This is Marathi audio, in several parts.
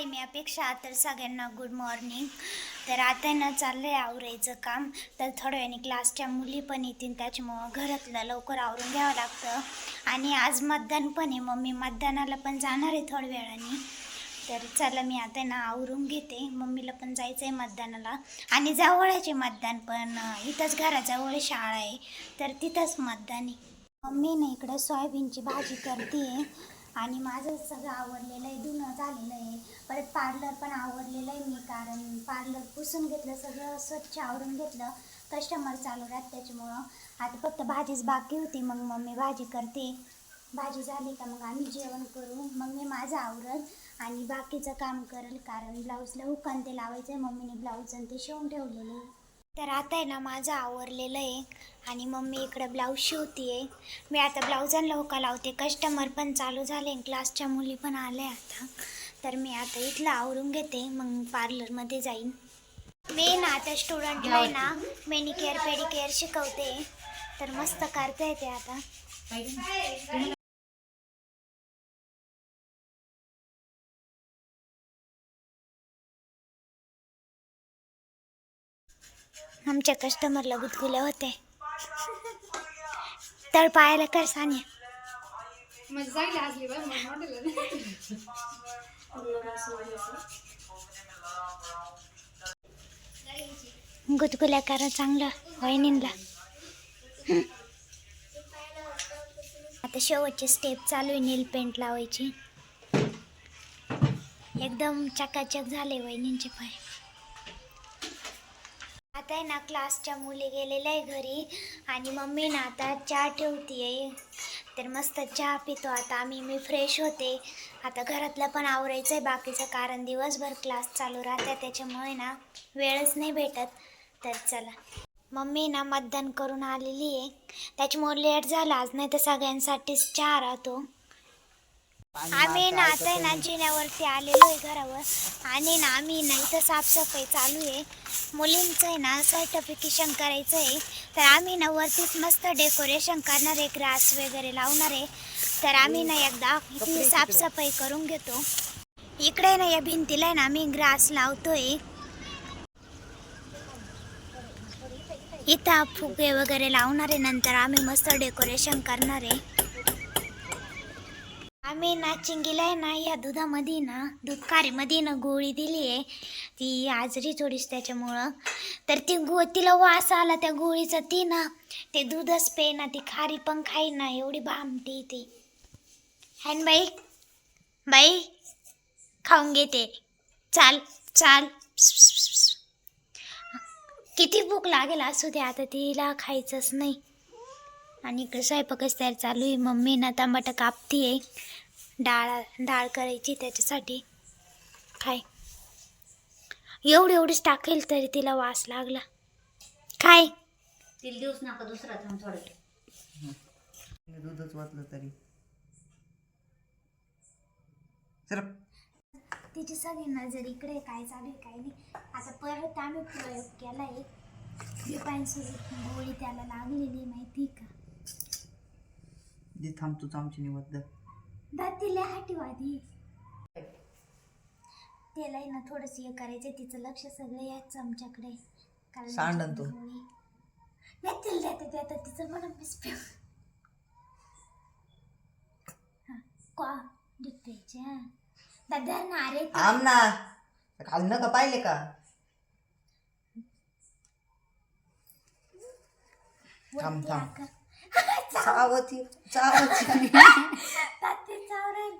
हाय मी अपेक्षा तर सगळ्यांना गुड मॉर्निंग तर आता ना चाललं आहे आवरायचं काम. तर थोड्या वेळाने क्लासच्या मुली पण येतील त्याच्यामुळं घरातलं लवकर आवरून घ्यावं लागतं. आणि आज मतदान पण आहे मम्मी मतदानाला पण जाणार आहे थोड्या वेळाने. तर चला मी आता ना आवरून घेते. मम्मीला पण जायचं आहे मतदानाला. आणि जवळचे मतदान पण इथंच घराजवळ शाळा आहे. तर तिथंच मतदान आहे. मम्मी ना इकडं सोयाबीनची भाजी करते आणि माझं सगळं आवडलेलं आहे धुणं झालेलं आहे. परत पार्लर पण आवडलेलं आहे मी कारण पार्लर पुसून घेतलं सगळं स्वच्छ आवरून घेतलं. कस्टमर चालू राहत त्याच्यामुळं. आता फक्त भाजीच बाकी होती मग मम्मी भाजी करते. भाजी झाली का मग आम्ही जेवण करू. मग मी माझं आवरल आणि बाकीचं काम करेल कारण ब्लाऊजला हुकान ते लावायचं आहे मम्मीने ब्लाऊज आणि ते शिवून ठेवलेलं. आहे तर आता आहे ना माझं आवरलेलं आहे आणि मम्मी इकडं ब्लाऊज शिवते मी आता ब्लाऊजांना हुका लावते. कस्टमर पण चालू झाले क्लासच्या मुली पण आल्या आता. तर मी आता इथलं आवरून घेते. मग पार्लरमध्ये जाईन. मी ना आता स्टुडंटला आहे ना मेनिकेअर पेडिकेअर शिकवते. तर मस्त करता येते आता. आमच्या कस्टमरला गुदगुले होते. तर पायाला कर सानिया म्हणजे चांगली असली बरं मग हॉटेल गुदगुल्या करा चांगलं वहिनींला. आता शेवटची स्टेप चालू आहे नील पेंट लावायची. एकदम चकाचक झाले वहिनींचे पाय. आता आहे ना क्लासच्या मुली गेलेल्या आहे घरी आणि मम्मी ना आता चहा ठेवतीये. तर मस्त चहा पितो आता. आम्ही मी फ्रेश होते. आता घरातलं पण आवरायचं आहे बाकीचं कारण दिवसभर क्लास चालू राहते त्याच्यामुळे ना वेळच नाही भेटत. तर चला. मम्मी ना मतदान करून आलेली आहे. त्याच्यामुळे लेट झाला. आज नाही तर सगळ्यांसाठीच चहा राहतो. आम्ही ना आता ना जिन्यावरती आलेलो आहे घरावर. आणि ना आम्ही ना इथं साफसफाई चालू आहे. मुलींचं आहे ना सर्टिफिकेशन करायचं आहे तर आम्ही ना वरतीच मस्त डेकोरेशन करणार आहे ग्रास वगैरे लावणार आहे. तर आम्ही ना एकदा इथली साफसफाई करून घेतो. इकडे ना या भिंतीला आहे ना आम्ही ग्रास लावतोय. इथं फुगे वगैरे लावणार आहे नंतर आम्ही मस्त डेकोरेशन करणार आहे. आम्ही ना चिंगीला आहे ना या दुधामध्ये ना दूध खारीमध्ये ना गोळी दिली आहे. ती आजरी थोडीच त्याच्यामुळं. तर ती गो तिला वास आला त्या गोळीचा ती ना ते दूधच पे ना ती खारी पण खाई ना एवढी भामटी ती. हॅन बाई? बाई खाऊन घेते. चाल चाल. किती भूक लागेल असू दे आता तिला खायचंच नाही. आणि इकडे स्वयंपाकच तयार चालू आहे. मम्मी ना टमाटा आहे डाळ डाळ करायची त्याच्यासाठी. काय? एवढं एवढंच टाकेल तरी तिला वास लागला. काय? तिला दिवस नका दुसरा थांब थोडं. दूधच वाचलं तरी. सर तिची सगळी नजर इकडे काय चालू आहे काय नाही. आता परत आम्ही प्रयोग केला आहे. पिपांसोबत गोळी त्याला लागलेली माहिती का? जे थांबतोच आमची निवड दातीला हाटीवादी त्याला आहे ना थोडस हे करायचं तिचं लक्ष सगळं या चमच्याकडे कारण सांडण तो. गोळी. नाही तिला देते देते तिचं म्हणून मिस का? हा दादा ना अरे ते- आम ना. काल न का पाहिले का? थांब थांब. चावती चावती चावरायला.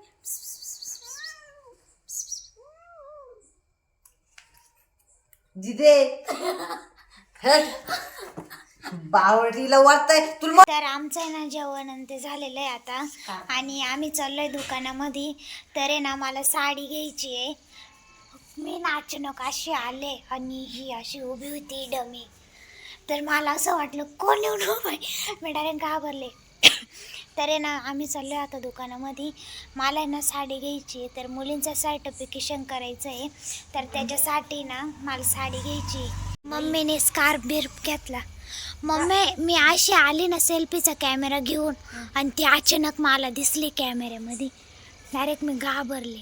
जिदे. बावडीला वाटतंय. तुला तर आमचं आहे ना जेवण आणि ते झालेलं आहे आता. आणि आम्ही चाललोय दुकानामध्ये. तर आहे ना मला साडी घ्यायची आहे. मी ना अचानक अशी आले आणि ही अशी उभी होती डमी. तर मला असं वाटलं कोण येऊन उभं आहे? मी डायरेक्ट घाबरले. तर आहे ना आम्ही चाललो आता दुकानामध्ये. मला आहे ना साडी घ्यायची आहे तर मुलींचं सर्टिफिकेशन करायचं आहे. तर त्याच्यासाठी ना मला साडी घ्यायची आहे. मम्मीने स्कार्फ बिर्फ घेतला. मम्मी मी अशी आली ना सेल्फीचा कॅमेरा घेऊन आणि ती अचानक मला दिसली कॅमेऱ्यामध्ये डायरेक्ट मी घाबरले.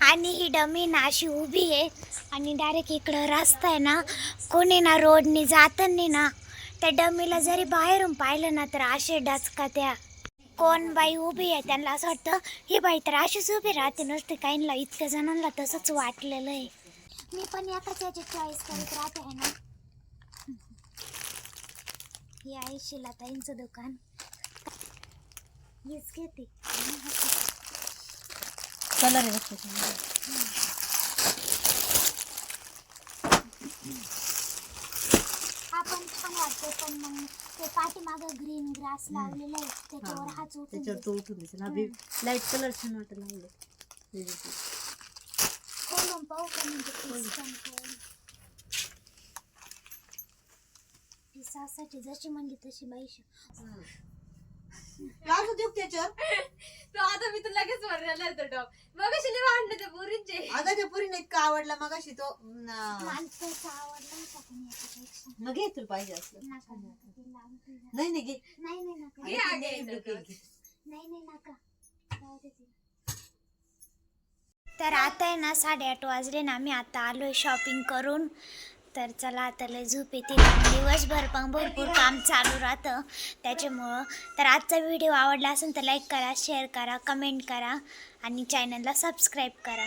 आणि ही डमी ना अशी उभी आहे आणि डायरेक्ट इकडं रस्ता आहे ना. कोणी ना रोडने जाताना ना त्या डमीला जरी बाहेरून पाहिलं ना तर असे डचका त्या कोण बाई उभी आहे त्यांना असं वाटतं ही बाई तर अशीच उभी राहते नसते काहींना इतक्या जणांना तसंच वाटलेलं आहे. मी पण एकाच याची चॉईस करत राहते आहे ना? हे आहे शिलाताईंचं दुकान. हीच घेते. कलर आहे हा पण छान वाटते पण मग ते पाठीमागं ग्रीन ग्रास लावलेलं आहे त्याच्यावर हाच उठून त्याच्यावर जातो. तो उठून दिसेल हा लाइट कलर छान वाटत लागले खोलून पाहू का म्हणजे खोल पिसासाठी जशी म्हणली तशी बाई लागू देऊ त्याच्यावर? तो आता मी तर लगेच वरला तो टॉप मग कशी भांडले ते पोरींचे. अगं त्या पुरीने इतका आवडला मग अशी तो न- माणसाचा आवडला होता पण याच्यापेक्षा? मग घे तुला पाहिजे असलं. नका नका ते लावून ठेवा. नाही नाही घे. नाही नाही नका. घे. नाही नाही नका. जाऊ दे तिला. तर आता आहे ना साडेआठ वाजले ना आम्ही आता आलोय शॉपिंग करून. तर चला आता लय झोप येते. दिवसभर पण भरपूर काम चालू राहतं. त्याच्यामुळं तर आजचा व्हिडिओ आवडला असेल तर लाईक करा शेअर करा कमेंट करा आणि चॅनलला सबस्क्राईब करा.